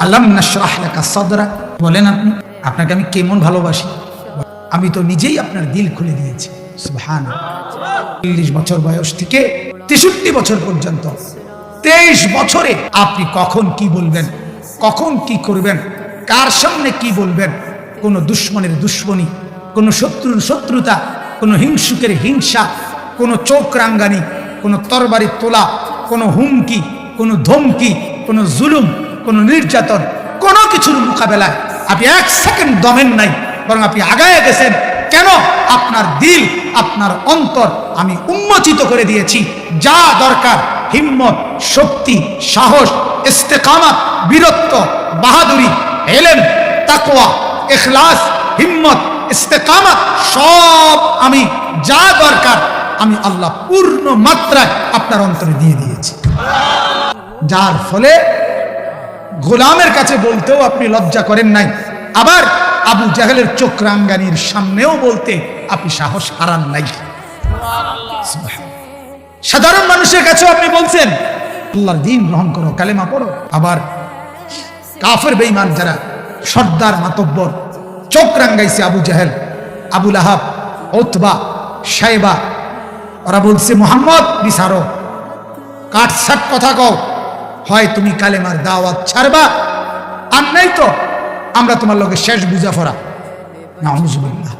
আল্লাহ নাশরাহ লাকা সাদরা। বলেন আপনি, আপনাকে আমি কেমন ভালোবাসি? আমি তো নিজেই আপনার দিল খুলে দিয়েছি। চল্লিশ বছর বয়স থেকে তেষট্টি বছর পর্যন্ত। তেইশ বছরে আপনি কখন কি বলবেন? কখন কি করবেন? কার সামনে কি বলবেন? কোনো দুশ্মনের দুশ্মনী, কোনো শত্রুর শত্রুতা, কোনো হিংসুকের হিংসা, কোনো চোখ রাঙ্গানি, কোনো তরবারি তোলা, কোনো হুমকি, কোনো ধমকি, কোনো জুলুম কোনো নির্যাতন, কোনো কিছুর মোকাবেলায় আপনি এক সেকেন্ড দমেন নাই, বরং আপনি আগায় গেছেন, কেন আপনার দিল, আপনার অন্তর আমি উন্মোচিত করে দিয়েছি। যা দরকার হিম্মত, শক্তি, সাহস, ইস্তেকামাত, বীরত্ব, বাহাদুরি, এলেম, তাকওয়া, ইখলাস, হিম্মত, ইস্তেকামাত, সব আমি যা দরকার আমি আল্লাহ পূর্ণ মাত্রায় আপনার অন্তরে দিয়ে দিয়েছি। যার ফলে গোলামের কাছে বলতেও আপনি লজ্জা করেন নাই। আবার আবু জাহেলের চোখ রাঙ্গানির সামনেও বলতে আপনি সাহস হারান নাই। সাধারণ মানুষের কাছেও আপনি বলছেন, আল্লাহর দিন গ্রহণ করো, কালেমা পড়ো। আবার কাফের বেইমান যারা, সর্দার, মাতব্বর, চোখ রাঙ্গাইছে আবু জাহেল আবুল আহাব ওতবা সাইবা ওরা বলছে, মোহাম্মদ বিসারো কাটসাট কথা কও। হয় তুমি কালেমার দাওয়াত ছাড়বা। আর নাই তো, আমরা তোমার লোকে শেষ বুঝা ফরা না